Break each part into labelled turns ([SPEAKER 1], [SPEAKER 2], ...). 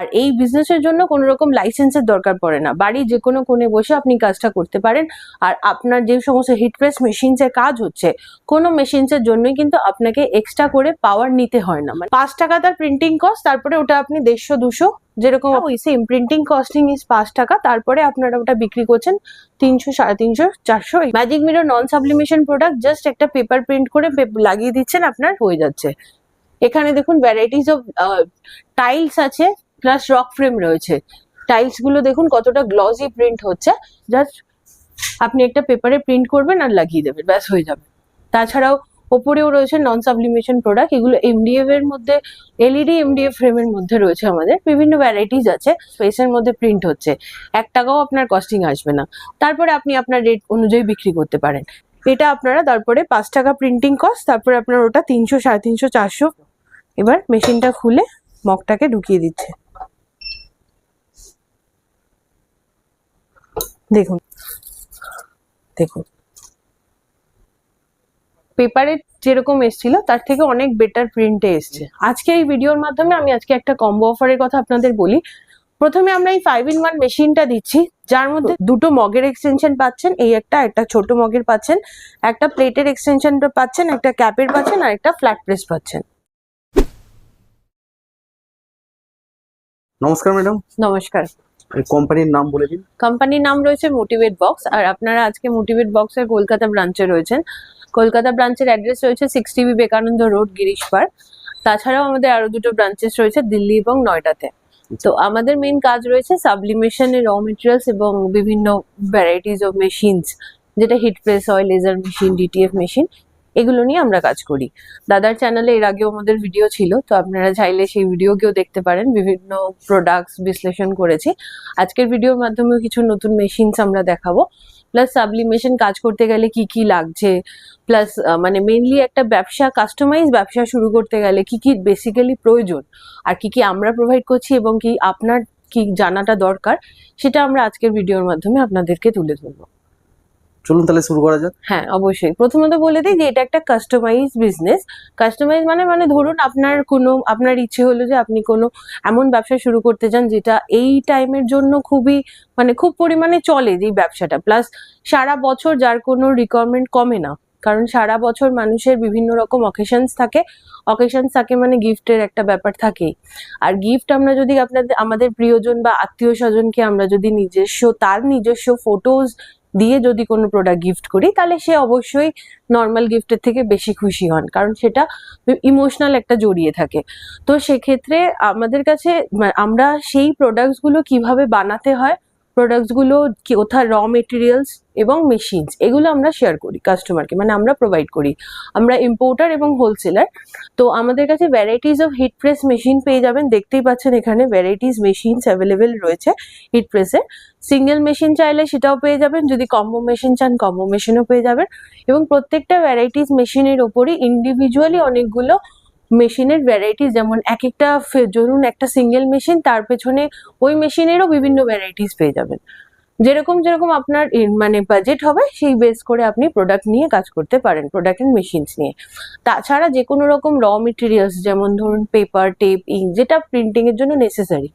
[SPEAKER 1] আর এই বিজনেসের জন্য কোনো রকম লাইসেন্সের দরকার পড়ে না। বাড়ি যে কোনো কোণে বসে আপনি কাজটা করতে পারেন। আর আপনার যে সমস্ত হিট প্রেস মেশিনসের কাজ হচ্ছে কোনো মেশিনসের জন্যই কিন্তু আপনাকে এক্সট্রা করে পাওয়ার নিতে হয় না। মানে পাঁচ টাকা তার প্রিন্টিং কস্ট তারপরে ওটা আপনি দেড়শো দুশো যেরকম ওই সেম প্রিন্টিং কস্টিং ইজ পাঁচ টাকা তারপরে আপনারা ওটা বিক্রি করছেন তিনশো সাড়ে তিনশো চারশো। Magic mirror non sublimation product just একটা পেপার প্রিন্ট করে লাগিয়ে দিচ্ছেন আপনার হয়ে যাচ্ছে। এখানে দেখুন ভ্যারাইটিস অফ টাইলস আছে। প্লাস রক ফ্রেম রয়েছে। টাইলসগুলো দেখুন কতটা গ্লসি প্রিন্ট হচ্ছে। জাস্ট আপনি একটা পেপারে প্রিন্ট করবেন আর লাগিয়ে দেবেন, ব্যাস হয়ে যাবে। তাছাড়াও ওপরেও রয়েছে নন সাবলিমেশন প্রোডাক্ট এগুলো এমডিএফ এর মধ্যে এলইডি এমডিএফ ফ্রেমের মধ্যে রয়েছে আমাদের। বিভিন্ন ভ্যারাইটিস আছে স্পেসের মধ্যে প্রিন্ট হচ্ছে। এক টাকাও আপনার কস্টিং আসবে না। তারপরে আপনি আপনার রেট অনুযায়ী বিক্রি করতে পারেন। এটা আপনারা তারপরে পাঁচ টাকা প্রিন্টিং কস্ট তারপরে আপনার ওটা তিনশো, সাড়ে তিনশো, চারশো। এবার মেশিনটা খুলে মগটাকে ঢুকিয়ে দিচ্ছে। দেখুন। দেখুন। পেপারে যেরকম এসেছিল তার থেকে অনেক বেটার প্রিন্টে এসছে। আজকে এই ভিডিওর মাধ্যমে আমি আজকে একটা কম্বো অফারের কথা আপনাদের বলি। প্রথমে আমরা এই ফাইভ ইন ওয়ান মেশিনটা দিচ্ছি যার মধ্যে দুটো মগের এক্সটেনশন পাচ্ছেন এই একটা একটা ছোট মগের পাচ্ছেন একটা প্লেটের এক্সটেনশন পাচ্ছেন একটা ক্যাপের পাচ্ছেন আর একটা ফ্ল্যাট প্রেস পাচ্ছেন।
[SPEAKER 2] নমস্কার ম্যাডাম।
[SPEAKER 1] নমস্কার।
[SPEAKER 2] কোম্পানির নাম বলে দিন।
[SPEAKER 1] কোম্পানির নাম রয়েছে মোটিভেট বক্স আর আপনারা আজকে মোটিভেট বক্সের কলকাতা ব্রাঞ্চে রয়েছেন। কলকাতা ব্রাঞ্চের অ্যাড্রেস রয়েছে sixty Vivekananda road Girish park তাছাড়াও আমাদের আরও দুটো ব্রাঞ্চেস রয়েছে দিল্লি এবং নয়ডাতে তো আমাদের মেইন কাজ রয়েছে সাবলিমেশনের র মেটেরিয়ালস এবং বিভিন্ন ভ্যারাইটিস অফ মেশিনস যেটা হিট প্রেস হয় লেজার মেশিন ডিটিএফ মেশিন এগুলো নিয়ে আমরা কাজ করি। দাদার চ্যানেলে এর আগেও আমাদের ভিডিও ছিল, তো আপনারা চাইলে সেই ভিডিওকেও দেখতে পারেন। বিভিন্ন প্রোডাক্টস বিশ্লেষণ করেছি। আজকের ভিডিওর মাধ্যমেও কিছু নতুন মেশিনস আমরা দেখাবো। প্লাস সাবলিমেশন কাজ করতে গেলে কি কি লাগছে? প্লাস মানে মেনলি একটা ব্যবসা কাস্টমাইজ ব্যবসা শুরু করতে গেলে কি কি বেসিক্যালি প্রয়োজন? আর কি কি আমরা প্রোভাইড করছি এবং কি আপনার কি জানাটা দরকার, সেটা আমরা আজকের ভিডিওর মাধ্যমে আপনাদেরকে তুলে ধরবো।
[SPEAKER 2] চলুন তাহলে শুরু করা যাক।
[SPEAKER 1] হ্যাঁ অবশ্যই। প্রথমত বলে দিই যে এটা একটা কাস্টমাইজ বিজনেস কাস্টমাইজ মানে মানে ধরুন আপনার কোনো, আপনার ইচ্ছে হলো যে আপনি কোনো এমন ব্যবসা শুরু করতে চান যেটা এই টাইমের জন্য খুবই মানে খুব পরিমাণে চলে এই ব্যবসাটা। প্লাস সারা বছর যার কোনো রিকোয়ারমেন্ট কমে না। কারণ সারা বছর মানুষের বিভিন্ন রকম অকেশনস থাকে। অকেশনস থাকে মানে গিফটের একটা ব্যাপার থাকেই। আর গিফট আমরা যদি আপনাদের, আমাদের প্রিয়জন বা আত্মীয় স্বজনকে আমরা যদি নিজস্ব, তার নিজস্ব ফটোজ দিয়ে যদি কোনো প্রোডাক্ট গিফট করি, তাহলে সে অবশ্যই নর্মাল গিফটের থেকে বেশি খুশি হন। কারণ সেটা ইমোশনাল একটা জড়িয়ে থাকে। তো সেক্ষেত্রে আমাদের কাছে, আমরা সেই প্রোডাক্টসগুলো কীভাবে বানাতে হয় প্রোডাক্টসগুলো কোথা র মেটেরিয়ালস এবং মেশিনস এগুলো আমরা শেয়ার করি কাস্টমারকে মানে আমরা প্রোভাইড করি। আমরা ইম্পোর্টার এবং হোলসেলার তো আমাদের কাছে varieties of heat press machine পেয়ে যাবেন। দেখতেই পাচ্ছেন এখানে ভ্যারাইটিস মেশিনস অ্যাভেলেবেল রয়েছে হিট প্রেসের সিঙ্গেল মেশিন চাইলে সেটাও পেয়ে যাবেন, যদি কম্বো মেশিন চান কম্বো মেশিনও পেয়ে যাবেন। এবং প্রত্যেকটা ভ্যারাইটিস মেশিনের ওপরই ইন্ডিভিজুয়ালি অনেকগুলো মেশিনের ভ্যারাইটিস যেমন এক একটা ধরুন একটা সিঙ্গেল মেশিন তার পেছনে ওই মেশিনেরও বিভিন্ন ভ্যারাইটিস পেয়ে যাবেন। যেরকম যেরকম আপনার মানে বাজেট হবে, সেই বেস করে আপনি প্রোডাক্ট নিয়ে কাজ করতে পারেন প্রোডাক্ট অ্যান্ড মেশিনস নিয়ে। তাছাড়া যে কোনো রকম র মেটেরিয়ালস যেমন ধরুন পেপার টেপ ইঙ্ক যেটা প্রিন্টিংয়ের জন্য নেসেসারি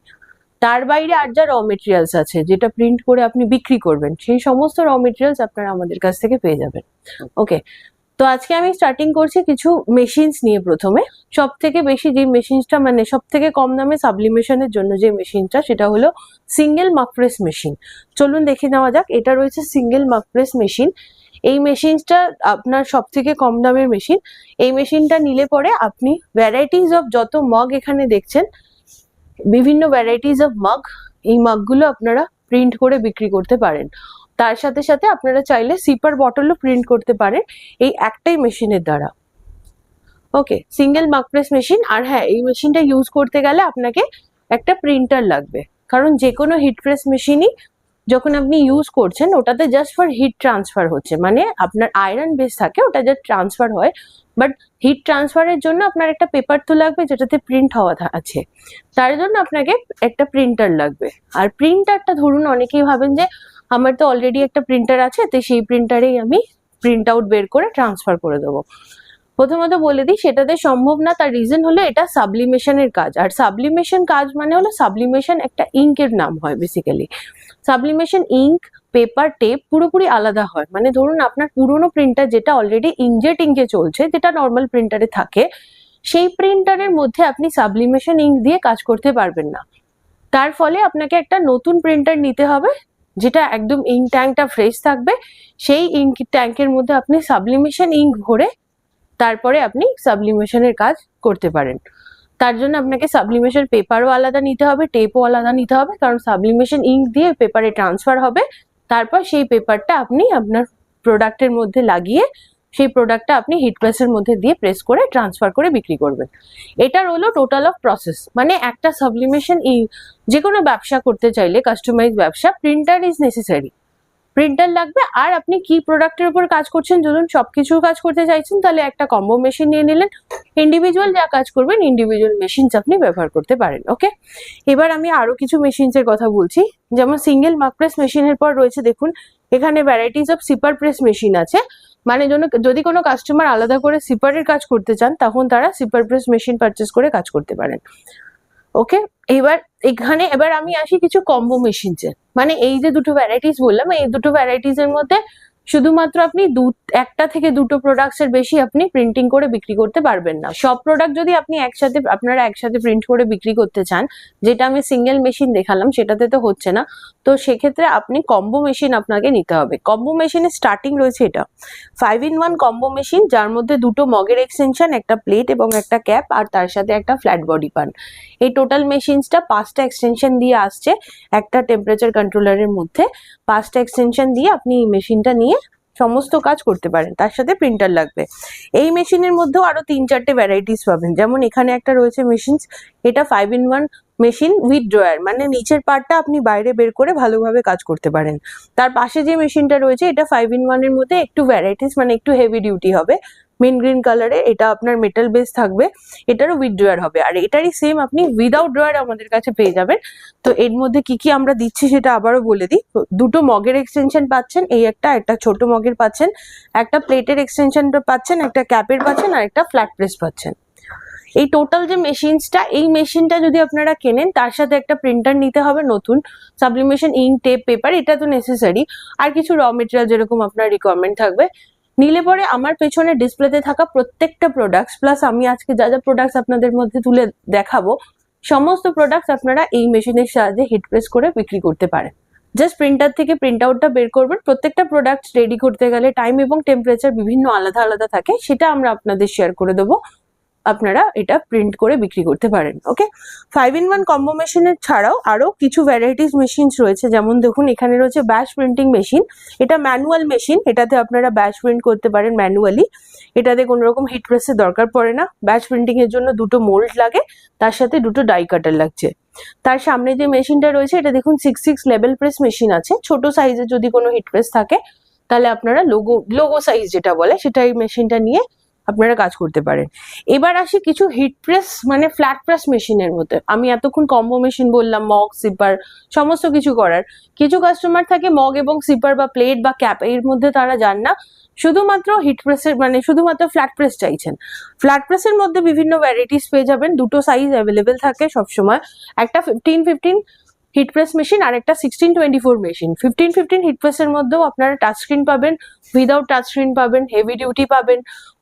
[SPEAKER 1] তার বাইরে আর যা র মেটেরিয়ালস আছে, যেটা প্রিন্ট করে আপনি বিক্রি করবেন, সেই সমস্ত র মেটেরিয়ালস আপনারা আমাদের কাছ থেকে পেয়ে যাবেন। ওকে তো আজকে আমি স্টার্টিং করছি কিছু মেশিনস নিয়ে প্রথমে। সব থেকে বেশি যে মেশিনসটা মানে সব থেকে কম দামে সাবলিমেশনের জন্য যে মেশিনটা সেটা হলো সিঙ্গেল মাকপ্রেস মেশিন চলুন দেখে নেওয়া যাক, এটা রয়েছে সিঙ্গেল মাকপ্রেস মেশিন এই মেশিনটা আপনার সব থেকে কম দামের মেশিন এই মেশিনটা নিলে পরে আপনি ভ্যারাইটিস অফ যত মগ এখানে দেখছেন, বিভিন্ন ভ্যারাইটিস অফ মগ এই মগগুলো আপনারা প্রিন্ট করে বিক্রি করতে পারেন। তার সাথে সাথে আপনারা চাইলে সিপার বটলও প্রিন্ট করতে পারেন এই একটাই মেশিনের দ্বারা। Okay single mark press machine আর হ্যাঁ এই মেশিনটা ইউজ করতে গেলে আপনাকে একটা প্রিন্টার লাগবে। কারণ যে কোনো হিট প্রেস মেশিনই যখন আপনি ইউজ করছেন, ওটাতে জাস্ট ফর হিট ট্রান্সফার হচ্ছে। মানে আপনার আয়রন বেস থাকে, ওটা জাস্ট ট্রান্সফার হয়। বাট হিট ট্রান্সফারের জন্য আপনার একটা পেপার তো লাগবে, যেটাতে প্রিন্ট হওয়া আছে। তার জন্য আপনাকে একটা প্রিন্টার লাগবে। আর প্রিন্টারটা ধরুন, অনেকেই ভাবেন যে আমার তো অলরেডি একটা প্রিন্টার আছে, তো সেই প্রিন্টারেই আমি প্রিন্ট আউট বের করে ট্রান্সফার করে দেবো। প্রথমত বলে দিই, সেটাতে সম্ভব না, তার রিজন হলো এটা সাবলিমেশনের কাজ। আর সাবলিমেশন কাজ মানে হলো সাবলিমেশন একটা ইঙ্কের নাম হয় basically sublimation ink paper tape পুরোপুরি আলাদা হয়। মানে ধরুন আপনার পুরোনো প্রিন্টার যেটা অলরেডি ইনজেট ইঙ্কে চলছে, যেটা নর্মাল প্রিন্টারে থাকে, সেই প্রিন্টারের মধ্যে আপনি সাবলিমেশন ইঙ্ক দিয়ে কাজ করতে পারবেন না। তার ফলে আপনাকে একটা নতুন প্রিন্টার নিতে হবে যেটা একদম ইঙ্ক ট্যাঙ্কটা ফ্রেশ থাকবে, সেই ইঙ্ক ট্যাঙ্কের মধ্যে আপনি সাবলিমেশন ইঙ্ক ভরে তারপরে আপনি সাবলিমেশনের কাজ করতে পারেন। তার জন্য আপনাকে সাবলিমেশন পেপারও আলাদা নিতে হবে টেপও আলাদা নিতে হবে, কারণ সাবলিমেশন ইঙ্ক দিয়ে পেপারে ট্রান্সফার হবে, তারপর সেই পেপারটা আপনি আপনার প্রোডাক্টের মধ্যে লাগিয়ে সেই প্রোডাক্টটা আপনি হিট প্রেসের মধ্যে দিয়ে প্রেস করে ট্রান্সফার করে বিক্রি করবেন। এটার হলো টোটাল অফ প্রসেস মানে একটা সাবলিমেশন ইঙ্ক যে কোনো ব্যবসা করতে চাইলে কাস্টমাইজ ব্যবসা প্রিন্টার ইজ নেসেসারি প্রিন্টার লাগবে, আর আপনি কি প্রোডাক্টের উপর কাজ করছেন, ধরুন সবকিছু কাজ করতে চাইছেন, তাহলে একটা কম্বো মেশিন নিয়ে নিলেন। ইন্ডিভিজুয়াল যা কাজ করবেন ইন্ডিভিজুয়াল মেশিনস আপনি ব্যবহার করতে পারেন ওকে এবার আমি আরও কিছু মেশিনসের কথা বলছি। যেমন সিঙ্গেল মার্ক প্রেস মেশিনের পর রয়েছে, দেখুন, এখানে varieties of sipper press machine আছে। মানে জন্য যদি কোনো কাস্টমার আলাদা করে সিপারের কাজ করতে চান, তখন তারা সিপার প্রেস মেশিন পারচেস করে কাজ করতে পারেন। ওকে এবার এখানে, এবার আমি আসি কিছু কম্বো মেশিনসের মানে এই যে দুটো ভ্যারাইটিস বললাম, এই দুটো ভ্যারাইটিস এর মধ্যে শুধুমাত্র আপনি দু, একটা থেকে দুটো প্রোডাক্টস এর বেশি আপনি প্রিন্টিং করে বিক্রি করতে পারবেন না। সব প্রোডাক্ট যদি আপনি একসাথে, আপনারা একসাথে প্রিন্ট করে বিক্রি করতে চান, যেটা আমি সিঙ্গেল মেশিন দেখালাম, সেটাতে তো হচ্ছে না। তো সেক্ষেত্রে আপনি কম্বো মেশিন আপনাকে নিতে হবে। কম্বো মেশিনের স্টার্টিং রয়েছে এটা। Five in one combo machine যার মধ্যে দুটো মগের এক্সটেনশন একটা প্লেট এবং একটা ক্যাপ আর তার সাথে একটা ফ্ল্যাট বডি পান। এই টোটাল মেশিনসটা পাঁচটা এক্সটেনশন দিয়ে আসছে, একটা টেম্পারেচার কন্ট্রোলারের মধ্যে। পাঁচটা এক্সটেনশন দিয়ে আপনি এই মেশিনটা নিয়ে সমস্ত কাজ করতে পারেন, তার সাথে প্রিন্টার লাগবে। এই মেশিনের মধ্যেও আরও তিন চারটে ভ্যারাইটিস পাবেন। যেমন এখানে একটা রয়েছে মেশিন এটা five in one machine with drawer মানে নিচের পার্টটা আপনি বাইরে বের করে ভালোভাবে কাজ করতে পারেন। তার পাশে যে মেশিনটা রয়েছে, এটা ফাইভ ইন ওয়ানের মধ্যে একটু ভ্যারাইটিস মানে একটু হেভি ডিউটি হবে। মিন গ্রিন কালারে এটা আপনার মেটাল বেস থাকবে, এটারও উইথ ড্রয়ার হবে। আর এটারই সেম আপনি উইদাউট ড্রয়ার আমাদের কাছে পেয়ে যাবেন। তো এর মধ্যে কি কি আমরা দিচ্ছি সেটা আবারও বলে দিই। দুটো মগের এক্সটেনশন পাচ্ছেন, এই একটা একটা ছোট মগের পাচ্ছেন, একটা প্লেটের এক্সটেনশনটা পাচ্ছেন, একটা ক্যাপের পাচ্ছেন, আর একটা ফ্ল্যাট প্রেস পাচ্ছেন। এই টোটাল যে মেশিনসটা এই মেশিনটা যদি আপনারা কেনেন, তার সাথে একটা প্রিন্টার নিতে হবে, নতুন সাবলিমেশন ইঙ্ক টেপ পেপার এটা তো নেসেসারি আর কিছু র মেটেরিয়াল যেরকম আপনার রিকোয়ারমেন্ট থাকবে নিলে পরে আমার পেছনে ডিসপ্লেতে থাকা প্রত্যেকটা প্রোডাক্টস প্লাস আমি আজকে যা যা প্রোডাক্টস আপনাদের মধ্যে তুলে দেখাবো, সমস্ত প্রোডাক্টস আপনারা এই মেশিনের সাহায্যে হিট প্রেস করে বিক্রি করতে পারেন। জাস্ট প্রিন্টার থেকে প্রিন্ট আউটটা বের করবেন। প্রত্যেকটা প্রোডাক্ট রেডি করতে গেলে টাইম এবং টেম্পারেচার বিভিন্ন আলাদা আলাদা থাকে, সেটা আমরা আপনাদের শেয়ার করে দেবো। আপনারা এটা প্রিন্ট করে বিক্রি করতে পারেন okay five in one combo মেশিনের ছাড়াও আরও কিছু ভ্যারাইটিস মেশিনস রয়েছে, যেমন দেখুন এখানে রয়েছে ব্যাশ প্রিন্টিং মেশিন এটা ম্যানুয়াল মেশিন এটাতে আপনারা ব্যাশ প্রিন্ট করতে পারেন ম্যানুয়ালি এটাতে কোনো রকম হিট প্রেসের দরকার পড়ে না ব্যাশ প্রিন্টিং এর জন্য দুটো মোল্ড লাগে, তার সাথে দুটো ডাই কাটার লাগছে। তার সামনে যে মেশিনটা রয়েছে, এটা দেখুন six six level press machine আছে, ছোট সাইজের যদি কোনো হিট প্রেস থাকে, তাহলে আপনারা লোগো লোগো সাইজ যেটা বলে, সেটা এই মেশিনটা নিয়ে আপনারা কাজ করতে পারেন। এবার আসি কিছু হিট প্রেস মানে ফ্ল্যাট প্রেস মেশিনের মধ্যে। আমি এতক্ষণ কম্বো মেশিন বললাম মগ সিপার সমস্ত কিছু করার। কিছু কাস্টমার থাকে মগ এবং সিপার বা প্লেট বা ক্যাপ এর মধ্যে তারা যান না। শুধুমাত্র হিট প্রেসের মানে শুধুমাত্র ফ্ল্যাট প্রেস চাইছেন। ফ্ল্যাট প্রেসের মধ্যে বিভিন্ন ভ্যারাইটিস পেয়ে যাবেন। দুটো সাইজ অ্যাভেলেবেল থাকে সবসময়। একটা fifteen fifteen heat press machine আর একটা sixteen twenty four machine fifteen fifteen heat প্রেসের মধ্যেও আপনারা টাচ স্ক্রিন পাবেন উইদাউট টাচ স্ক্রিন পাবেন হেভি ডিউটি পাবেন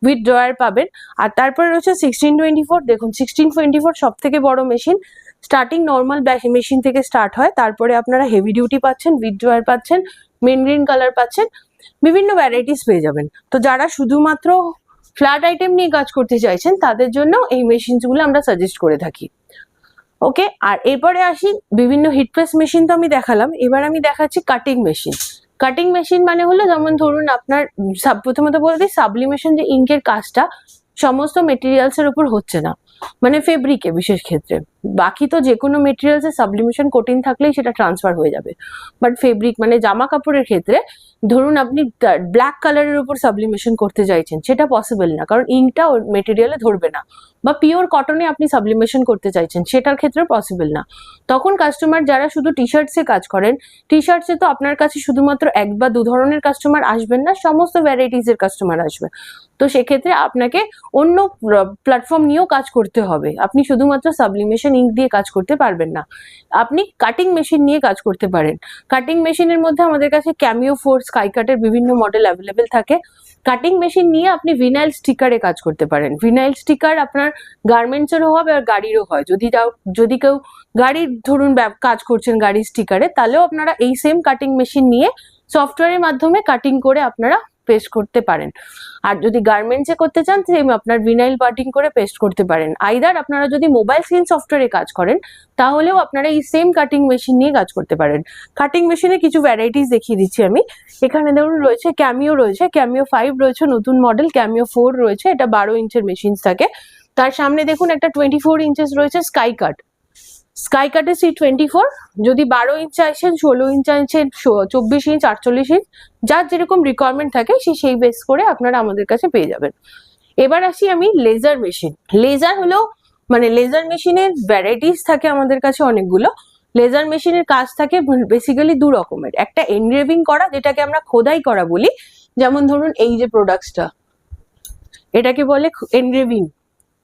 [SPEAKER 1] উইথ ড্রয়ার পাবেন। আর তারপরে রয়েছে সিক্সটিন টোয়েন্টি ফোর দেখুন সিক্সটিন টোয়েন্টি ফোর সব থেকে বড় মেশিন স্টার্টিং নর্মাল মেশিন থেকে স্টার্ট হয়। তারপরে আপনারা হেভি ডিউটি পাচ্ছেন উইথ ড্রয়ার পাচ্ছেন মেন গ্রিন কালার পাচ্ছেন, বিভিন্ন ভ্যারাইটিস পেয়ে যাবেন। তো যারা শুধুমাত্র ফ্ল্যাট আইটেম নিয়ে কাজ করতে চাইছেন, তাদের জন্য এই মেশিনসগুলো আমরা সাজেস্ট করে থাকি। ওকে আর এরপরে আসি, বিভিন্ন হিট প্রেস মেশিন তো আমি দেখালাম। এবার আমি দেখাচ্ছি কাটিং মেশিন কাটিং মেশিন মানে হলো, যেমন ধরুন আপনার প্রথমত বলে দিই সাবলিমেশন যে ইঙ্কের কাজটা, সমস্ত মেটেরিয়ালস এর উপর হচ্ছে না। মানে ফেব্রিকে বিশেষ ক্ষেত্রে। বাকি তো যে কোনো মেটেরিয়ালসে সাবলিমেশন কোটিং থাকলেই সেটা ট্রান্সফার হয়ে যাবে। বাট ফেব্রিক মানে জামা কাপড়ের ক্ষেত্রে ধরুন আপনি ব্ল্যাক কালারের উপর সাবলিমেশন করতে চাইছেন, সেটা পসিবল না। কারণ ইঙ্কটা ওর মেটেরিয়ালে ধরবে না। বা পিওর কটনে আপনি সাবলিমেশন করতে চাইছেন, সেটার ক্ষেত্রে পসিবল না। তখন কাস্টমার যারা শুধু টি শার্টসে কাজ করেন টি শার্টসে তো আপনার কাছে শুধুমাত্র এক বা দু ধরনের কাস্টমার আসবেন না, সমস্ত ভ্যারাইটিসের কাস্টমার আসবে। তো সেক্ষেত্রে আপনাকে অন্য প্ল্যাটফর্ম নিয়েও কাজ করতে হবে। আপনি শুধুমাত্র সাবলিমেশন ইঙ্ক দিয়ে কাজ করতে পারবেন না। আপনি কাটিং মেশিন নিয়ে কাজ করতে পারেন। কাটিং মেশিনের মধ্যে আমাদের কাছে ক্যামিও ফোর স্কাই কাটের বিভিন্ন মডেল অ্যাভেলেবেল থাকে। কাটিং মেশিন নিয়ে আপনি ভিনাইল স্টিকারে কাজ করতে পারেন। ভিনাইল স্টিকার আপনার গার্মেন্টসেরও হবে আর গাড়িরও হয়। যদি যাও যদি কেউ গাড়ির ধরুন কাজ করছেন গাড়ির স্টিকারে তাহলেও আপনারা এই সেম কাটিং মেশিন নিয়ে সফটওয়্যারের মাধ্যমে কাটিং করে আপনারা পেস্ট করতে পারেন। আর যদি গার্মেন্টসে করতে চান সেম আপনার ভিনাইল পার্টিং করে পেস্ট করতে পারেন। আইদার আপনারা যদি মোবাইল স্ক্রিন সফটওয়্যারে কাজ করেন, তাহলেও আপনারা এই সেম কাটিং মেশিন নিয়ে কাজ করতে পারেন। কাটিং মেশিনে কিছু ভ্যারাইটিস দেখিয়ে দিচ্ছি আমি। এখানে ধরুন রয়েছে ক্যামিও রয়েছে ক্যামিও ফাইভ রয়েছে, নতুন মডেল ক্যামিও ফোর রয়েছে, এটা বারো ইঞ্চের মেশিন থাকে। তার সামনে দেখুন একটা টোয়েন্টি ফোর ইঞ্চেস রয়েছে স্কাই কাট স্কাই কাটের সি টোয়েন্টি ফোর যদি বারো ইঞ্চ চাইছেন ষোলো ইঞ্চ ষো- চব্বিশ ইঞ্চ আটচল্লিশ ইঞ্চ যার যেরকম রিকোয়ারমেন্ট থাকে, সে সেই বেস করে আপনারা আমাদের কাছে পেয়ে যাবেন। এবার আসি আমি লেজার মেশিন লেজার হলো মানে লেজার মেশিনের ভ্যারাইটিস থাকে আমাদের কাছে অনেকগুলো। লেজার মেশিনের কাজ থাকে বেসিক্যালি দু রকমের। একটা এনগ্রেভিং করা, যেটাকে আমরা খোদাই করা বলি। যেমন ধরুন, এই যে প্রোডাক্টসটা এটাকে বলে এনগ্রেভিং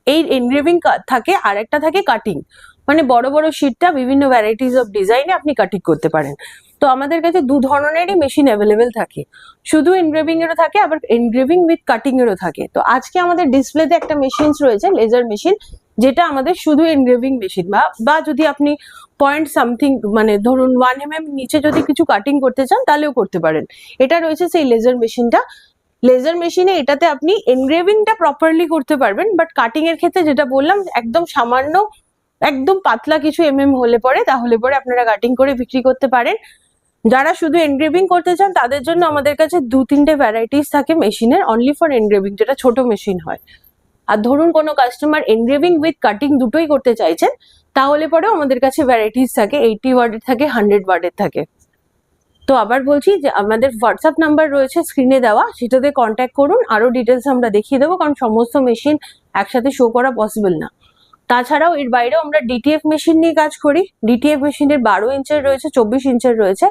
[SPEAKER 1] এই এনগ্রেভিং থাকে আর একটা থাকে কাটিং মানে বড় বড় শিটটা বিভিন্ন ভ্যারাইটিস অফ ডিজাইনে আপনি কাটিং করতে পারেন। তো আমাদের কাছে দু ধরনেরই মেশিন অ্যাভেলেবেল থাকে। শুধু এনগ্রেভিং এরও থাকে, আবার এনগ্রেভিং উইথ কাটিং এরও থাকে। তো আজকে আমাদের ডিসপ্লেতে একটা মেশিনস রয়েছে লেজার মেশিন যেটা আমাদের শুধু এনগ্রেভিং মেশিন বা বা যদি আপনি পয়েন্ট সামথিং মানে ধরুন ওয়ান এম এম নিচে যদি কিছু কাটিং করতে চান, তাহলেও করতে পারেন। এটা রয়েছে সেই লেজার মেশিনটা লেজার মেশিনে এটাতে আপনি এনগ্রেভিংটা প্রপারলি করতে পারবেন বাট কাটিং এর ক্ষেত্রে যেটা বললাম, একদম সামান্য একদম পাতলা কিছু এম এম হলে পরে, তাহলে পরে আপনারা কাটিং করে বিক্রি করতে পারেন। যারা শুধু এনগ্রেভিং করতে চান, তাদের জন্য আমাদের কাছে দু, তিনটে ভ্যারাইটিস থাকে মেশিনের অনলি ফর এনগ্রেভিং যেটা ছোট মেশিন হয়। আর ধরুন কোনো কাস্টমার এনগ্রেভিং উইথ কাটিং দুটোই করতে চাইছেন, তাহলে পরেও আমাদের কাছে ভ্যারাইটিস থাকে। এইটি ওয়ার্ডের থাকে হান্ড্রেড ওয়ার্ডের থাকে। তো আবার বলছি যে, আমাদের হোয়াটসঅ্যাপ নাম্বার রয়েছে স্ক্রিনে দেওয়া। সেটাতে কন্ট্যাক্ট করুন। আরও ডিটেলস আমরা দেখিয়ে দেবো, কারণ সমস্ত মেশিন একসাথে শো করা পসিবল না। তাছাড়াও এর বাইরেও আমরা ডিটিএফ মেশিন নিয়ে কাজ করি। ডিটিএফ মেশিনের বারো ইঞ্চের রয়েছে, চব্বিশ ইঞ্চের রয়েছে।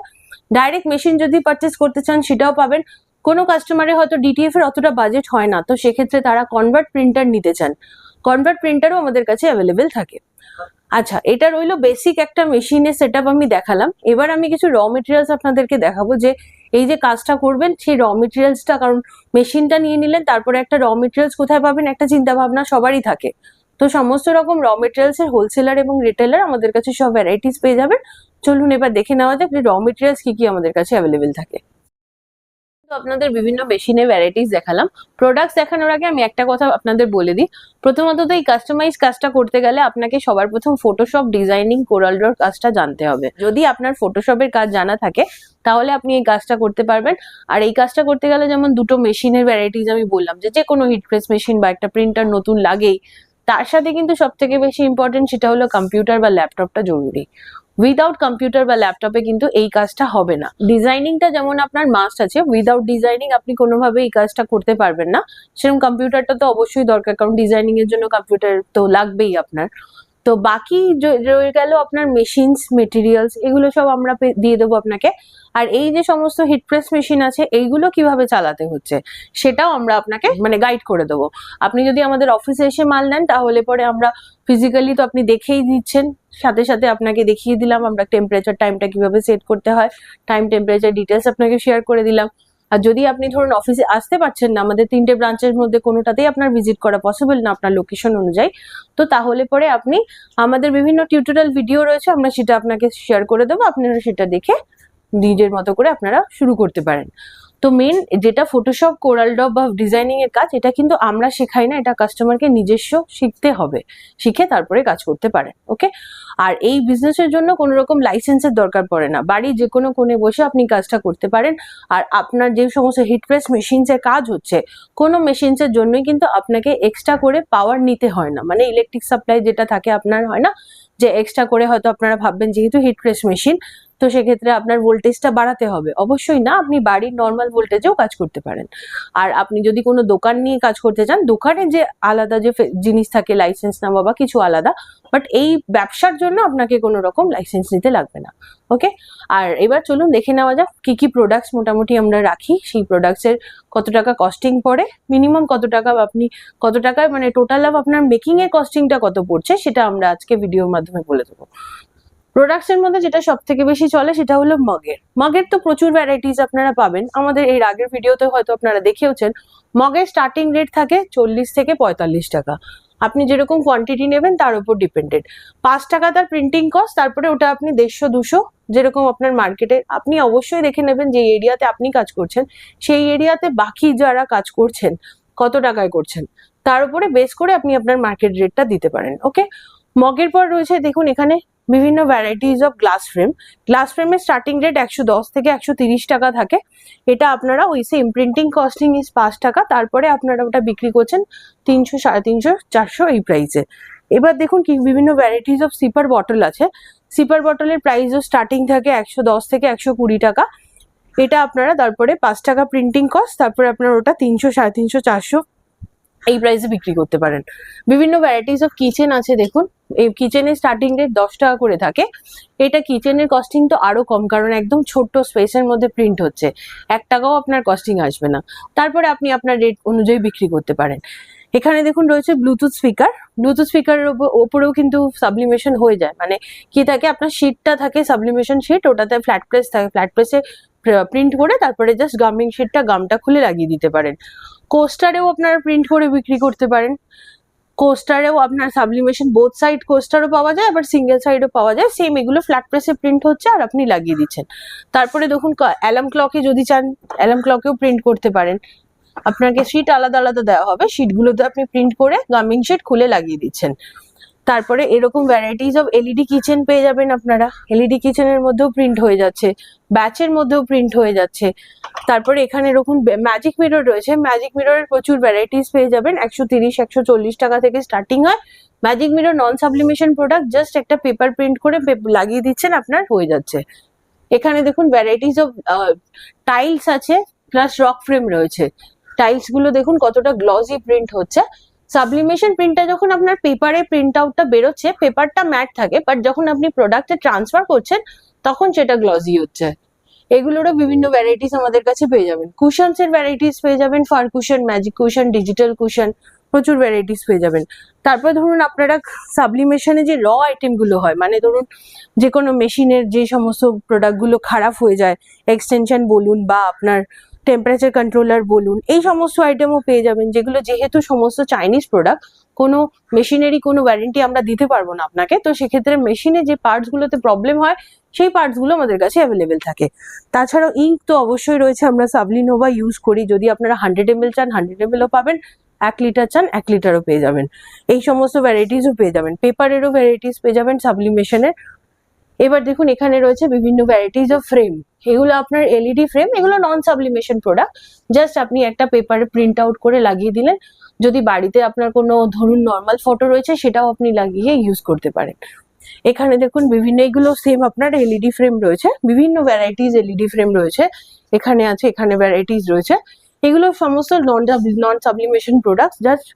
[SPEAKER 1] ডাইরেক্ট মেশিন যদি পারচেস করতে চান, সেটাও পাবেন। কোনো কাস্টমারের হয়তো ডিটিএফ এর অতটা বাজেট হয় না, তো সেক্ষেত্রে তারা কনভার্ট প্রিন্টার নিতে চান। কনভার্ট প্রিন্টারও আমাদের কাছে অ্যাভেলেবেল থাকে। আচ্ছা এটা রইল বেসিক একটা মেশিনের সেট আমি দেখালাম। এবার আমি কিছু র মেটেরিয়ালস আপনাদেরকে দেখাবো যে এই যে কাজটা করবেন, সেই র মেটেরিয়ালসটা কারণ মেশিনটা নিয়ে নিলেন, তারপরে একটা র মেটেরিয়ালস কোথায় পাবেন, একটা চিন্তা ভাবনা সবারই থাকে। তো সমস্ত রকম র মেটেরিয়ালস এর হোলসেলার এবং রিটেলার আমাদের কাছে সব ভ্যারাইটিস পেয়ে যাবেন। চলুন এবার দেখে নেওয়া যাক র মেটেরিয়ালস কি কি আমাদের কাছে অ্যাভেলেবেল থাকে। তো আপনাদের বিভিন্ন মেশিনের ভ্যারাইটিস দেখালাম। প্রোডাক্টস দেখানোর আগে আমি একটা কথা আপনাদের বলে দিই। প্রথমত তো এই কাস্টমাইজ কাজটা করতে গেলে আপনাকে সবার প্রথম ফটোশপ ডিজাইনিং কোরালড্রর কাজটা জানতে হবে। যদি আপনার ফটোশপের কাজ জানা থাকে, তাহলে আপনি এই কাজটা করতে পারবেন। আর এই কাজটা করতে গেলে যেমন দুটো মেশিনের ভ্যারাইটিস আমি বললাম যে যে কোনো হিট প্রেস মেশিন বা একটা প্রিন্টার নতুন লাগেই তার সাথে কিন্তু সব থেকে বেশি ইম্পর্টেন্ট সেটা হলো কম্পিউটার বা ল্যাপটপটা জরুরি। উইদাউট কম্পিউটার বা ল্যাপটপে কিন্তু এই কাজটা হবে না। ডিজাইনিংটা যেমন আপনার মাস্ট আছে উইদাউট ডিজাইনিং আপনি কোনোভাবে এই কাজটা করতে পারবেন না। সেরকম কম্পিউটারটা তো অবশ্যই দরকার, কারণ ডিজাইনিং এর জন্য কম্পিউটার তো লাগবেই আপনার। তো বাকি রয়ে গেল আপনার মেশিনস মেটেরিয়ালস এগুলো সব আমরা দিয়ে দেবো আপনাকে। আর এই যে সমস্ত হিট প্রেস মেশিন আছে, এইগুলো কীভাবে চালাতে হচ্ছে, সেটাও আমরা আপনাকে মানে গাইড করে দেবো। আপনি যদি আমাদের অফিসে এসে মাল নেন, তাহলে পরে আমরা ফিজিক্যালি তো আপনি দেখেই দিচ্ছেন। সাথে সাথে আপনাকে দেখিয়ে দিলাম আমরা টেম্পারেচার টাইমটা কীভাবে সেট করতে হয় টাইম টেম্পারেচার ডিটেলস আপনাকে শেয়ার করে দিলাম। আর যদি আপনি ধরুন অফিসে আসতে পারছেন না, আমাদের তিনটে ব্রাঞ্চের মধ্যে কোনোটাতেই আপনার ভিজিট করা পসিবল না আপনার লোকেশন অনুযায়ী, তো তাহলে পরে আপনি আমাদের বিভিন্ন টিউটোরিয়াল ভিডিও রয়েছে, আমরা সেটা আপনাকে শেয়ার করে দেবো। আপনারা সেটা দেখে নিজের মতো করে আপনারা শুরু করতে পারেন। তো মেন যেটা ফটোশপ কোরাল ডব বা ডিজাইনিং এর কাজ, এটা কিন্তু আমরা শেখাই না, এটা কাস্টমারকে নিজস্ব শিখতে হবে। শিখে তারপরে কাজ করতে পারেন ওকে আর এই বিজনেসের জন্য কোনো রকম লাইসেন্সের দরকার পড়ে না। বাড়ির যে কোনো কোণে বসে আপনি কাজটা করতে পারেন। আর আপনার যে সমস্ত হিট প্রেস মেশিনসের কাজ হচ্ছে, কোনো মেশিনসের জন্যই কিন্তু আপনাকে এক্সট্রা করে পাওয়ার নিতে হয় না। মানে ইলেকট্রিক সাপ্লাই যেটা থাকে আপনার হয় না, যে এক্সট্রা করে হয়তো আপনারা ভাববেন যেহেতু হিট প্রেস মেশিন তো সেক্ষেত্রে আপনার ভোল্টেজটা বাড়াতে হবে। অবশ্যই না, আপনি বাড়ির নর্মাল ভোল্টেজেও কাজ করতে পারেন। আর আপনি যদি কোনো দোকান নিয়ে কাজ করতে চান, দোকানে যে আলাদা যে জিনিস থাকে লাইসেন্স নেওয়া বা কিছু আলাদা বাট এই ব্যবসার জন্য আপনাকে কোনো রকম লাইসেন্স নিতে লাগবে না ওকে আর এবার চলুন দেখে নেওয়া যাক কি কি প্রোডাক্টস মোটামুটি আমরা রাখি। সেই প্রোডাক্টসের কত টাকা কস্টিং পড়ে মিনিমাম কত টাকা আপনি কত টাকায় মানে টোটাল অফ আপনার মেকিংয়ের কস্টিংটা কত পড়ছে, সেটা আমরা আজকে ভিডিওর মাধ্যমে বলে দেবো। প্রোডাক্টস এর মধ্যে যেটা সব থেকে বেশি চলে সেটা হলো মগের। মগের তো প্রচুর ভ্যারাইটিস আপনারা পাবেন। আমাদের এর আগের ভিডিওতে হয়তো আপনারা দেখেওছেন, মগের স্টার্টিং রেট থাকে চল্লিশ থেকে পঁয়তাল্লিশ টাকা। আপনি যেরকম কোয়ান্টিটি নেবেন তার উপর ডিপেন্ডেড পাঁচ টাকা তার প্রিন্টিং কস্ট তারপরে ওটা আপনি দেড়শো, দুশো যেরকম আপনার মার্কেটে আপনি অবশ্যই দেখে নেবেন যে এরিয়াতে আপনি কাজ করছেন। সেই এরিয়াতে বাকি যারা কাজ করছেন, কত টাকায় করছেন, তার উপরে বেস করে আপনি আপনার মার্কেট রেটটা দিতে পারেন ওকে মগের পর রয়েছে, দেখুন এখানে বিভিন্ন varieties of glass frame glass ফ্রেমের স্টার্টিং রেট একশো দশ থেকে একশো তিরিশ টাকা থাকে। এটা আপনারা ওই সেম প্রিন্টিং কস্টিং ইজ পাঁচ টাকা, তারপরে আপনারা ওটা বিক্রি করছেন তিনশো, সাড়ে তিনশো, চারশো এই প্রাইসে এবার দেখুন কি বিভিন্ন ভ্যারাইটিস অফ সিপার বটল আছে। সিপার বটলের প্রাইসও স্টার্টিং থাকে একশো দশ থেকে একশো কুড়ি টাকা। এটা আপনারা তারপরে পাঁচ টাকা প্রিন্টিং কস্ট তারপরে আপনার ওটা তিনশো, সাড়ে তিনশো, চারশো এই প্রাইসে বিক্রি করতে পারেন। বিভিন্ন ভ্যারাইটিস অফ কিচেন আছে দেখুন। কিচেনের স্টার্টিং রেট দশ টাকা করে থাকে। এটা কিচেনের কস্টিং তো আরও কম, কারণ একদম ছোট্ট স্পেসের মধ্যে প্রিন্ট হচ্ছে। এক টাকাও আপনার কস্টিং আসবে না। তারপরে আপনি আপনার রেট অনুযায়ী বিক্রি করতে পারেন। এখানে দেখুন রয়েছে ব্লুটুথ স্পিকার ব্লুটুথ স্পিকারের ওপরেও কিন্তু সাবলিমেশন হয়ে যায়। মানে কি থাকে, আপনার শিটটা থাকে সাবলিমেশন শিট ওটাতে ফ্ল্যাট প্রেস থাকে। ফ্ল্যাট প্রেসে প্রিন্ট করে তারপরে জাস্ট গামিং শিটটা গামটা খুলে লাগিয়ে দিতে পারেন। কোস্টারেও আপনারা প্রিন্ট করে বিক্রি করতে পারেন। কোস্টারেও আপনার সাবলিমেশন বোথ সাইড কোস্টারও পাওয়া যায়, আবার সিঙ্গেল সাইডও পাওয়া যায়। সেম এগুলো ফ্ল্যাট প্রেসে প্রিন্ট হচ্ছে আর আপনি লাগিয়ে দিচ্ছেন। তারপরে দেখুন অ্যালার্ম ক্লকে যদি চান অ্যালাম ক্লকেও প্রিন্ট করতে পারেন। আপনাকে শিট আলাদা আলাদা দেওয়া হবে। শিটগুলোতে আপনি প্রিন্ট করে গামিং শিট খুলে লাগিয়ে দিচ্ছেন। তারপরে এরকম ভ্যারাইটিস অফ এলইডি কিচেন পেয়ে যাবেন আপনারা। এলইডি কিচেনের মধ্যেও প্রিন্ট হয়ে যাচ্ছে। ব্যাচের মধ্যেও প্রিন্ট হয়ে যাচ্ছে। তারপরে এখানে এরকম ম্যাজিক মিরর রয়েছে। ম্যাজিক মিররের প্রচুর ভ্যারাইটিস পেয়ে যাবেন। একশো তিরিশ, একশো চল্লিশ টাকা থেকে স্টার্টিং হয়। Magic mirror non sublimation product just একটা পেপার প্রিন্ট করে লাগিয়ে দিচ্ছেন, আপনার হয়ে যাচ্ছে। এখানে দেখুন ভ্যারাইটিস অফ টাইলস আছে প্লাস রক ফ্রেম রয়েছে। টাইলসগুলো দেখুন, কতটা গ্লসি প্রিন্ট হচ্ছে। সাবলিমেশন প্রিন্টটা যখন আপনার পেপারে প্রিন্ট আউটটা বেরোচ্ছে পেপারটা ম্যাট থাকে বাট যখন আপনি প্রোডাক্টে ট্রান্সফার করছেন, তখন সেটা গ্লসি হচ্ছে। এগুলোরও বিভিন্ন ভ্যারাইটিস আমাদের কাছে পেয়ে যাবেন। কুশনস এর ভ্যারাইটিস পেয়ে যাবেন fur cushion magic cushion digital cushion প্রচুর ভ্যারাইটিস পেয়ে যাবেন। তারপর ধরুন আপনারা সাবলিমেশনে যে র আইটেমগুলো হয় মানে ধরুন যে কোনো মেশিনের যে সমস্ত প্রোডাক্টগুলো খারাপ হয়ে যায় এক্সটেনশন বলুন বা আপনার টেম্পারেচার কন্ট্রোলার বলুন, এই সমস্ত আইটেমও পেয়ে যাবেন, যেগুলো যেহেতু সমস্ত চাইনিজ প্রোডাক্ট কোনো মেশিনেরই কোনো ওয়ারেন্টি আমরা দিতে পারব না আপনাকে, তো সেক্ষেত্রে মেশিনে যে পার্টসগুলোতে প্রবলেম হয়, সেই পার্টসগুলো আমাদের কাছে অ্যাভেলেবেল থাকে। তাছাড়াও ইঙ্ক তো অবশ্যই রয়েছে, আমরা সাবলিনোভা ইউজ করি, যদি আপনারা হান্ড্রেড এমএল চান হান্ড্রেড এমএলও পাবেন, এক লিটার চান, এক লিটারও পেয়ে যাবেন। এই সমস্ত ভ্যারাইটিসও পেয়ে যাবেন পেপারেরও ভ্যারাইটিস পেয়ে যাবেন সাবলিমেশনের এবার দেখুন, এখানে রয়েছে বিভিন্ন ভ্যারাইটিস অফ ফ্রেম এগুলো আপনার এলইডি ফ্রেম এগুলো নন সাবলিমেশন প্রোডাক্ট জাস্ট আপনি একটা পেপারে প্রিন্ট আউট করে লাগিয়ে দিলেন। যদি বাড়িতে আপনার কোনো, ধরুন নর্মাল ফটো রয়েছে, সেটাও আপনি লাগিয়ে ইউজ করতে পারেন। এখানে দেখুন, বিভিন্ন এগুলো সেম আপনার এলইডি ফ্রেম রয়েছে। বিভিন্ন ভ্যারাইটিস এলইডি ফ্রেম রয়েছে। এখানে আছে, এখানে ভ্যারাইটিস রয়েছে। এগুলো সমস্ত non non sublimation product just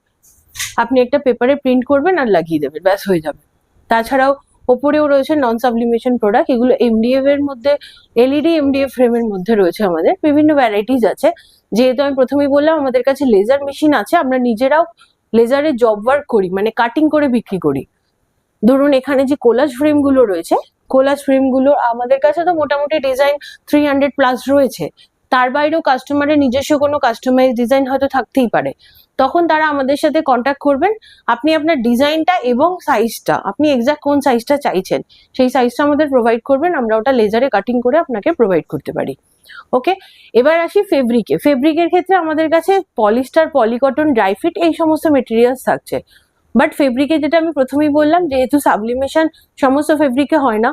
[SPEAKER 1] আপনি একটা পেপারে প্রিন্ট করবেন আর লাগিয়ে দেবেন। ব্যাস, হয়ে যাবে। তাছাড়াও ওপরেও রয়েছে নন সাবলিমেশন প্রোডাক্ট এগুলো এমডিএফ এর মধ্যে এলইডি এমডিএফ ফ্রেমের মধ্যে রয়েছে আমাদের। বিভিন্ন ভ্যারাইটিস আছে। যেহেতু আমি প্রথমেই বললাম, আমাদের কাছে লেজার মেশিন আছে, আমরা নিজেরাও লেজারে জব ওয়ার্ক করি মানে কাটিং করে বিক্রি করি। ধরুন, এখানে যে কোলাজ ফ্রেমগুলো রয়েছে কোলাজ ফ্রেমগুলো আমাদের কাছে তো মোটামুটি ডিজাইন থ্রি হান্ড্রেড প্লাস রয়েছে। তার বাইরেও কাস্টমারের নিজস্ব কোনো কাস্টমাইজ ডিজাইন হয়তো থাকতেই পারে। তখন তারা আমাদের সাথে কন্ট্যাক্ট করবেন। আপনি আপনার ডিজাইনটা এবং সাইজটা আপনি এক্সাক্ট কোন সাইজটা চাইছেন, সেই সাইজটা আমাদের প্রোভাইড করবেন। আমরা ওটা লেজারে কাটিং করে আপনাকে প্রোভাইড করতে পারি। ওকে এবার আসি ফেব্রিকে ফেব্রিকের ক্ষেত্রে আমাদের কাছে পলিস্টার পলিকটন ড্রাইফিট এই সমস্ত মেটেরিয়ালস থাকছে। বাট ফেব্রিকে যেটা আমি প্রথমেই বললাম, যেহেতু সাবলিমেশন সমস্ত ফেব্রিকে হয় না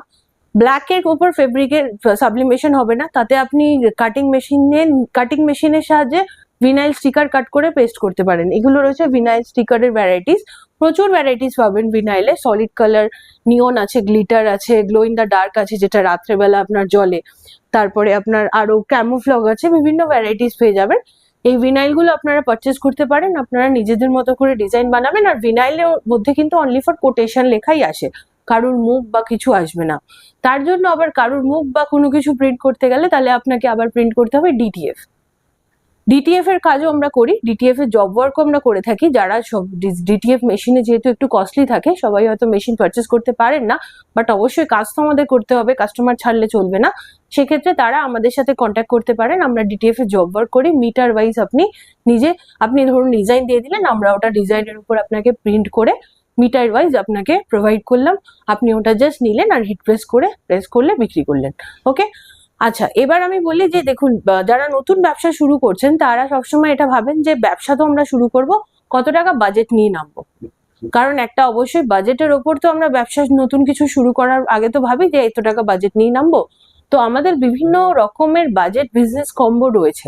[SPEAKER 1] ব্ল্যাকের ওপর ফেব্রিকের সাবলিমেশন হবে না। তাতে আপনি কাটিং মেশিনে কাটিং মেশিনের সাহায্যে ভিনাইল স্টিকার কাট করে পেস্ট করতে পারেন। এগুলো রয়েছে ভিনাইল স্টিকারের ভ্যারাইটিস প্রচুর ভ্যারাইটিস পাবেন ভিনাইলে সলিড কালার নিয়ন আছে গ্লিটার আছে গ্লো ইন দ্য ডার্ক আছে, যেটা রাত্রেবেলা আপনার জলে তারপরে আপনার আরও ক্যামোফ্লগ আছে, বিভিন্ন ভ্যারাইটিস পেয়ে যাবেন। এই ভিনাইলগুলো আপনারা পারচেস করতে পারেন, আপনারা নিজেদের মতো করে ডিজাইন বানাবেন। আর ভিনাইলের মধ্যে কিন্তু অনলি ফর কোটেশন লেখাই আসে। কারুর মুখ বা কিছু আসবে না। তার জন্য আবার কারুর মুখ বা কোনো কিছু প্রিন্ট করতে গেলে তাহলে আপনাকে আবার প্রিন্ট করতে হবে ডিটিএফ ডিটিএফ এর কাজও আমরা করি ডিটিএফ এর জব ওয়ার্কও আমরা করে থাকি। যারা সব ডিটিএফ মেশিনে যেহেতু একটু কস্টলি থাকে, সবাই হয়তো মেশিন পারচেস করতে পারেন না বাট অবশ্যই কাজ তো আমাদের করতে হবে কাস্টমার ছাড়লে চলবে না। সেক্ষেত্রে তারা আমাদের সাথে কন্ট্যাক্ট করতে পারেন, আমরা ডিটিএফ এর জব ওয়ার্ক করি। মিটার ওয়াইজ আপনি নিজে, আপনি ধরুন ডিজাইন দিয়ে দিলেন, আমরা ওটা ডিজাইনের উপর আপনাকে প্রিন্ট করে মিটার ওয়াইজ আপনাকে প্রোভাইড করলাম। আপনি ওটা জাস্ট নিলেন আর হিট প্রেস করে প্রেস করলে বিক্রি করলেন। ওকে আচ্ছা এবার আমি বলি যে দেখুন যারা নতুন ব্যবসা শুরু করছেন, তারা সবসময় এটা ভাবেন যে ব্যবসা তো আমরা শুরু করব, কত টাকা বাজেট নিয়ে নামবো? কারণ একটা অবশ্যই বাজেটের ওপর তো আমরা ব্যবসা নতুন কিছু শুরু করার আগে তো ভাবি যে এত টাকা বাজেট নিয়ে নামবো। তো আমাদের বিভিন্ন রকমের বাজেট বিজনেস কম্বো রয়েছে।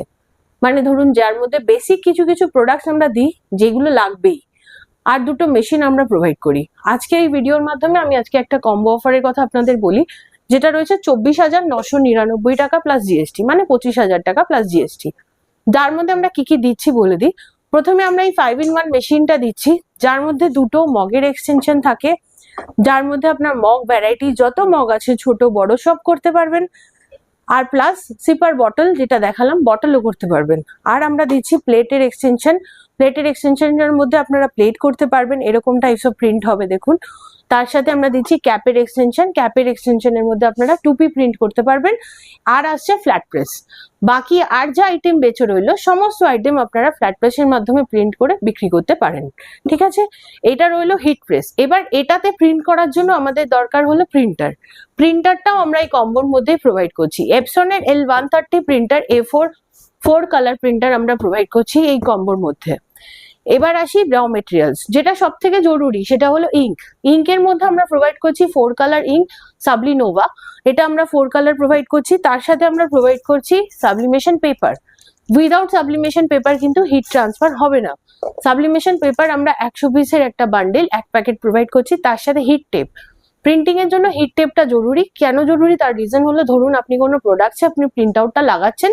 [SPEAKER 1] মানে ধরুন, যার মধ্যে বেসিক কিছু কিছু প্রোডাক্টস আমরা দিই, যেগুলো লাগবেই। আর দুটো মেশিন আমরা প্রোভাইড করি। আজকে এই ভিডিওর মাধ্যমে আমি আজকে একটা কম্বো অফারের কথা আপনাদের বলি। যেটা রয়েছে চব্বিশ হাজার নশো নিরানব্বই টাকা প্লাস জিএসটি মানে পঁচিশ হাজার টাকা প্লাস জিএসটি যার মধ্যে আমরা কি কি দিচ্ছি বলে দিই। প্রথমে আমরা এই ফাইভ ইন ওয়ান মেশিনটা দিচ্ছি, যার মধ্যে দুটো মগের এক্সটেনশন থাকে। যার মধ্যে আপনার মগ ভ্যারাইটি যত মগ আছে, ছোট, বড়, সব করতে পারবেন। আর প্লাস সিপার বটল যেটা দেখালাম বটলও করতে পারবেন। আর আমরা দিচ্ছি প্লেটের এক্সটেনশন প্লেটের এক্সটেনশনের মধ্যে আপনারা প্লেট করতে পারবেন, এরকম টাইপস অফ প্রিন্ট হবে, দেখুন। তার সাথে আমরা দিচ্ছি ক্যাপের এক্সটেনশন ক্যাপের এক্সটেনশনের মধ্যে আপনারা টুপি প্রিন্ট করতে পারবেন। আর আসছে ফ্ল্যাট প্রেস বাকি আর যা আইটেম বেঁচে রইল, সমস্ত আইটেম আপনারা ফ্ল্যাট প্রেসের মাধ্যমে প্রিন্ট করে বিক্রি করতে পারেন। ঠিক আছে? এটা রইল হিট প্রেস এবার এটাতে প্রিন্ট করার জন্য আমাদের দরকার হলো প্রিন্টার প্রিন্টারটাও আমরা এই কম্বোর মধ্যেই প্রোভাইড করছি। এপসনের L one thirty printer A four four colour printer আমরা প্রোভাইড করছি এই কম্বোর মধ্যে। এবার আসি র মেটেরিয়ালস যেটা সব থেকে জরুরি সেটা হলো ইঙ্ক ইঙ্কের মধ্যে আমরা প্রোভাইড করছি ফোর কালার ইঙ্ক সাবলিনোভা এটা আমরা ফোর কালার প্রোভাইড করছি, তার সাথে আমরা প্রোভাইড করছি sublimation paper without sublimation paper কিন্তু হিট ট্রান্সফার হবে না। সাবলিমেশন পেপার আমরা একশো পিসের একটা বান্ডেল এক প্যাকেট প্রোভাইড করছি, তার সাথে হিট টেপ প্রিন্টিং এর জন্য হিট টেপটা জরুরি। কেন জরুরি? তার রিজন হলো, ধরুন আপনি কোনো প্রোডাক্টসে আপনি প্রিন্ট আউটটা লাগাচ্ছেন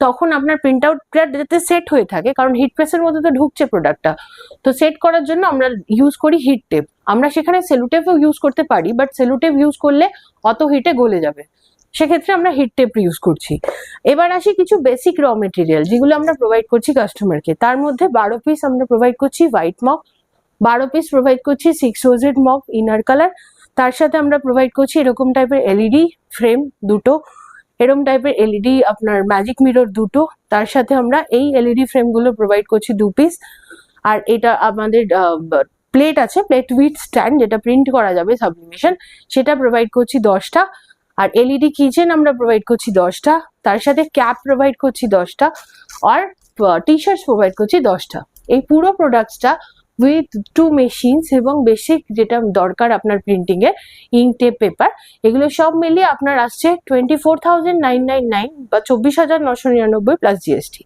[SPEAKER 1] তখন আপনার প্রিন্ট আউটটা যাতে সেট হয়ে থাকে, কারণ হিট প্রেসের মধ্যে তো ঢুকছে প্রোডাক্টটা তো সেট করার জন্য আমরা ইউজ করি হিট টেপ আমরা সেখানে সেলুটেপও ইউজ করতে পারি বাট সেলুটেপ ইউজ করলে অত হিটে গলে যাবে। সেক্ষেত্রে আমরা হিট টেপ ইউজ করছি। এবার আসি কিছু বেসিক র মেটেরিয়াল যেগুলো আমরা প্রোভাইড করছি কাস্টমারকে তার মধ্যে বারো পিস আমরা প্রোভাইড করছি হোয়াইট মগ বারো পিস প্রোভাইড করছি সিক্স রোজেড মগ ইনার কালার তার সাথে আমরা প্রোভাইড করছি এরকম টাইপের এলইডি ফ্রেম দুটো। এরকম টাইপের এলইডি আপনার ম্যাজিক মিরর দুটো, তার সাথে আমরা এই এলইডি ফ্রেমগুলো প্রোভাইড করছি দু পিস আর এটা আমাদের প্লেট আছে প্লেট উইথ স্ট্যান্ড যেটা প্রিন্ট করা যাবে সাবলিমেশন সেটা প্রোভাইড করছি দশটা। আর এলইডি কিচেন আমরা প্রোভাইড করছি দশটা, তার সাথে ক্যাপ প্রোভাইড করছি দশটা, আর টি শার্টস প্রোভাইড করছি দশটা। এই পুরো প্রোডাক্টসটা উইথ টু মেশিনস এবং বেসিক যেটা দরকার আপনার প্রিন্টিং এর ইঙ্ক টেপ পেপার এগুলো সব মিলিয়ে আপনার আসছে twenty four thousand nine nine nine বা চব্বিশ হাজার নশো নিরানব্বই প্লাস জিএসটি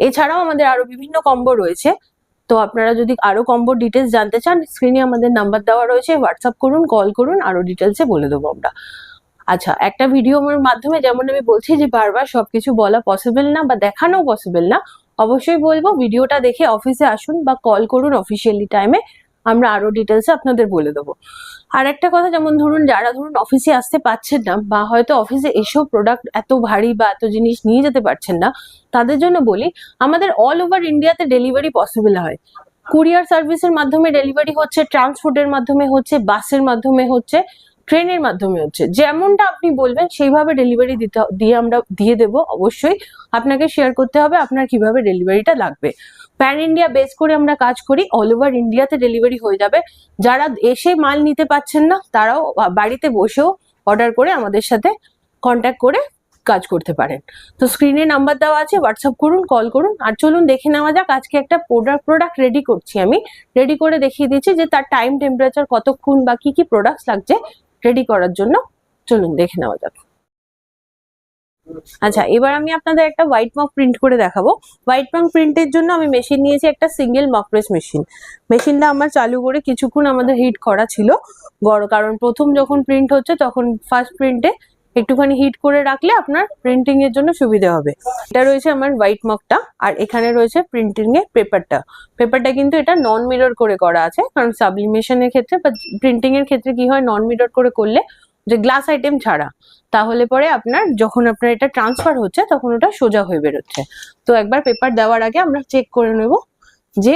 [SPEAKER 1] এছাড়াও আমাদের আরও বিভিন্ন কম্বো রয়েছে, তো আপনারা যদি আরও কম্বোর ডিটেলস জানতে চান স্ক্রিনে আমাদের নাম্বার দেওয়া রয়েছে হোয়াটসঅ্যাপ করুন কল করুন, আরও ডিটেলসে বলে দেবো আমরা। আচ্ছা একটা ভিডিওর মাধ্যমে যেমন আমি বলছি যে বারবার সবকিছু বলা পসিবল না বা দেখানো পসিবল না অবশ্যই বলব, ভিডিওটা দেখে অফিসে আসুন বা কল করুন অফিসিয়ালি টাইমে আমরা আরও ডিটেলসে আপনাদের বলে দেবো। আর একটা কথা, যেমন ধরুন যারা ধরুন অফিসে আসতে পারছেন না বা হয়তো অফিসে এসব প্রোডাক্ট এত ভারী বা এত জিনিস নিয়ে যেতে পারছেন না, তাদের জন্য বলি, আমাদের অল ওভার ইন্ডিয়াতে ডেলিভারি পসিবল হয়। কুরিয়ার সার্ভিসের মাধ্যমে ডেলিভারি হচ্ছে ট্রান্সপোর্টের মাধ্যমে হচ্ছে বাসের মাধ্যমে হচ্ছে। ট্রেনের মাধ্যমে হচ্ছে। যেমনটা আপনি বলবেন, সেইভাবে ডেলিভারি দিতে দিয়ে আমরা দিয়ে দেব। অবশ্যই আপনাকে শেয়ার করতে হবে আপনার কীভাবে ডেলিভারিটা লাগবে। প্যান ইন্ডিয়া বেস করে আমরা কাজ করি অল ওভার ইন্ডিয়াতে ডেলিভারি হয়ে যাবে। যারা এসে মাল নিতে পাচ্ছেন না, তারাও বাড়িতে বসেও অর্ডার করে আমাদের সাথে কন্ট্যাক্ট করে কাজ করতে পারেন। তো স্ক্রিনে নাম্বার দেওয়া আছে হোয়াটসঅ্যাপ করুন কল করুন। আর চলুন দেখে নেওয়া যাক, আজকে একটা প্রোডাক্ট প্রোডাক্ট রেডি করছি আমি। রেডি করে দেখিয়ে দিচ্ছি যে তার টাইম টেম্পারেচার কতক্ষণ বা কি কি প্রোডাক্টস লাগছে। রেডি করার জন্য চলুন দেখে নেওয়া যাক। আচ্ছা এবার আমি আপনাদের একটা হোয়াইট মক প্রিন্ট করে দেখাবো। হোয়াইট মক প্রিন্টের জন্য আমি মেশিন নিয়েছি একটা সিঙ্গেল মক মেশিন মেশিনটা আমার চালু করে কিছুক্ষণ আমাদের হিট করা ছিল। গড় কারণ প্রথম যখন প্রিন্ট হচ্ছে, তখন ফার্স্ট প্রিন্টে একটুখানি হিট করে রাখলে আপনার প্রিন্টিং এর জন্য সুবিধা হবে। এটা রয়েছে আমার হোয়াইট মকটা আর এখানে রয়েছে প্রিন্টিং এর পেপারটা পেপারটা কিন্তু এটা নন মিরর করে করা আছে, কারণ সাবলিমেশনের ক্ষেত্রে বা প্রিন্টিং এর ক্ষেত্রে কি হয় নন মিরর করে করলে যে গ্লাস আইটেম ছাড়া, তাহলে পরে আপনার যখন আপনার এটা ট্রান্সফার হচ্ছে, তখন ওটা সোজা হয়ে বেরোচ্ছে। তো একবার পেপার দেওয়ার আগে আমরা চেক করে নেব যে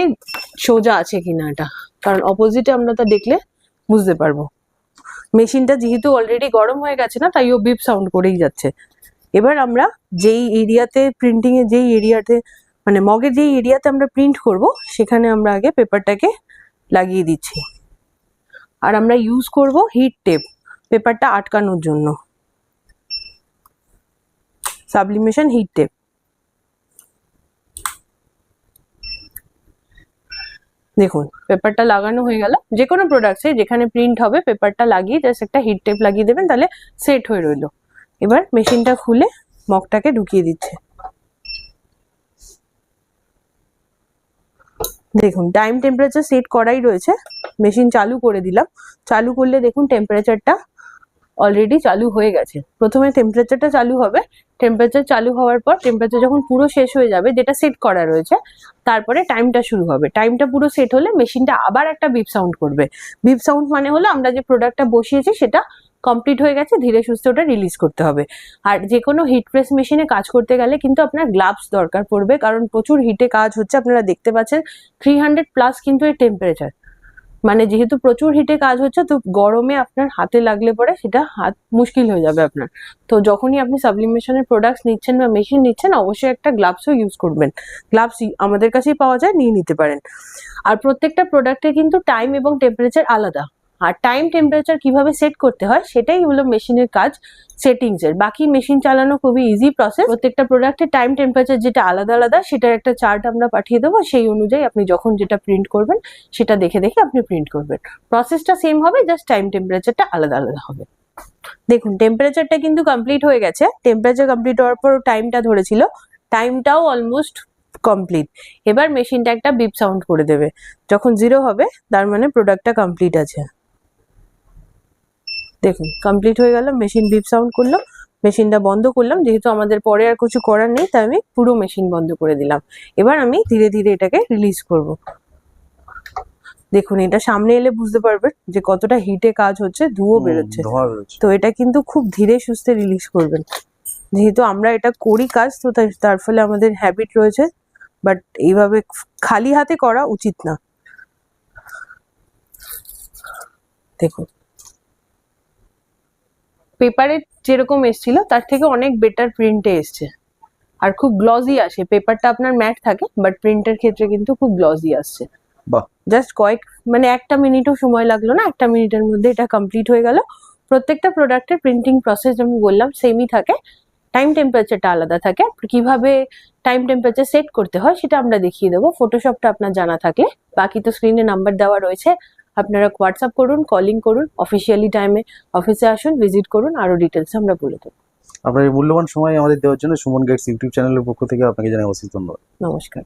[SPEAKER 1] সোজা আছে কিনা এটা, কারণ অপোজিটে আমরা তা দেখলে বুঝতে পারব। মেশিনটা যেহেতু অলরেডি গরম হয়ে গেছে না, তাই ও বিপ সাউন্ড করেই যাচ্ছে। এবার আমরা যেই এরিয়াতে প্রিন্টিং এর যেই এরিয়াতে মানে মগের যেই এরিয়াতে আমরা প্রিন্ট করব, সেখানে আমরা আগে পেপারটাকে লাগিয়ে দিচ্ছি। আর আমরা ইউজ করব হিট টেপ পেপারটা আটকানোর জন্য। সাবলিমেশন হিট টেপ দেখুন পেপারটা লাগানো হয়ে গেল। যে কোনো প্রোডাক্টসে যেখানে প্রিন্ট হবে পেপারটা লাগিয়ে জাস্ট একটা হিট টেপ লাগিয়ে দেবেন, তাহলে সেট হয়ে রইল। এবার মেশিনটা খুলে মগটাকে ঢুকিয়ে দিচ্ছে। দেখুন টাইম টেম্পারেচার সেট করাই রয়েছে। মেশিন চালু করে দিলাম। চালু করলে দেখুন টেম্পারেচারটা অলরেডি চালু হয়ে গেছে। প্রথমে টেম্পারেচারটা চালু হবে। টেম্পারেচার চালু হওয়ার পর টেম্পারেচার যখন পুরো শেষ হয়ে যাবে, যেটা সেট করা রয়েছে, তারপরে টাইমটা শুরু হবে। টাইমটা পুরো সেট হলে মেশিনটা আবার একটা বিপ সাউন্ড করবে। বিপ সাউন্ড মানে হলো আমরা যে প্রোডাক্টটা বসিয়েছি, সেটা কমপ্লিট হয়ে গেছে, ধীরে সুস্থে ওটা রিলিজ করতে হবে। আর যে কোনো হিট প্রেস মেশিনে কাজ করতে গেলে কিন্তু আপনার গ্লাভস দরকার পড়বে, কারণ প্রচুর হিটে কাজ হচ্ছে। আপনারা দেখতে পাচ্ছেন থ্রি হান্ড্রেড প্লাস কিন্তু এর টেম্পারেচার মানে যেহেতু প্রচুর হিটে কাজ হচ্ছে, তো গরমে আপনার হাতে লাগলে পরে সেটা হাত মুশকিল হয়ে যাবে আপনার। তো যখনই আপনি সাবলিমেশনের প্রোডাক্টস নিচ্ছেন বা মেশিন নিচ্ছেন, অবশ্যই একটা গ্লাভসও ইউজ করবেন। গ্লাভস আমাদের কাছেই পাওয়া যায়, নিয়ে নিতে পারেন। আর প্রত্যেকটা প্রোডাক্টের কিন্তু টাইম এবং টেম্পারেচার আলাদা। আর টাইম টেম্পারেচার কীভাবে সেট করতে হয়, সেটাই হলো মেশিনের কাজ সেটিংস এর। বাকি মেশিন চালানো খুবই ইজি প্রসেস প্রত্যেকটা প্রোডাক্টের টাইম টেম্পারেচার যেটা আলাদা আলাদা, সেটার একটা চার্ট আমরা পাঠিয়ে দেবো। সেই অনুযায়ী আপনি যখন যেটা প্রিন্ট করবেন, সেটা দেখে দেখে আপনি প্রিন্ট করবেন। প্রসেসটা সেম হবে জাস্ট টাইম টেম্পারেচারটা আলাদা আলাদা হবে। দেখুন টেম্পারেচারটা কিন্তু কমপ্লিট হয়ে গেছে। টেম্পারেচার কমপ্লিট হওয়ার পর টাইমটা ধরেছিল। টাইমটাও অলমোস্ট কমপ্লিট এবার মেশিনটা একটা বিপ সাউন্ড করে দেবে। যখন জিরো হবে, তার মানে প্রোডাক্টটা কমপ্লিট আছে। দেখুন কমপ্লিট হয়ে গেল মেশিন বিপ সাউন্ড করল মেশিনটা বন্ধ করলাম যেহেতু আমাদের পরে আর কিছু করার নেই তাই আমি পুরো মেশিন বন্ধ করে দিলাম। এবার আমি ধীরে ধীরে এটাকে রিলিজ করব। দেখুন এটা সামনে এলে বুঝতে পারবেন যে কতটা হিটে কাজ হচ্ছে ধুয়ো বেরোচ্ছে। তো এটা কিন্তু খুব ধীরে সুস্থে রিলিজ করবেন। যেহেতু আমরা এটা করি কাজ তো তার ফলে আমাদের হ্যাবিট রয়েছে বাট এইভাবে খালি হাতে করা উচিত না। দেখুন পেপারে যেরকম এসছিল তার থেকে অনেক বেটার প্রিন্টে এসছে। আর খুব গ্লজি আসে। পেপারটা আপনার ম্যাট থাকে বাট প্রিন্টের ক্ষেত্রে কিন্তু খুব গ্লজি আসছে। জাস্ট কয়েক মানে একটা মিনিটও সময় লাগল না একটা মিনিটের মধ্যে এটা কমপ্লিট হয়ে গেল। প্রত্যেকটা প্রোডাক্টের প্রিন্টিং প্রসেস আমি বললাম সেমই থাকে। টাইম টেম্পারেচারটা আলাদা থাকে। কীভাবে টাইম টেম্পারেচার সেট করতে হয় সেটা আমরা দেখিয়ে দেবো। ফটোশপটা আপনার জানা থাকলে। বাকি তো স্ক্রিনে নাম্বার দেওয়া রয়েছে। আপনারা হোয়াটসঅ্যাপ করুন কলিং করুন অফিসিয়ালি টাইমে অফিসে আসুন ভিজিট করুন আরও ডিটেলস আমরা বলে দেবো।
[SPEAKER 2] আপনার এই মূল্যবান সময় আমাদের দেওয়ার জন্য সুমন গেটস ইউটিউব চ্যানেলের পক্ষ থেকে আপনাকে জানাই অবশ্যই ধন্যবাদ।
[SPEAKER 1] নমস্কার।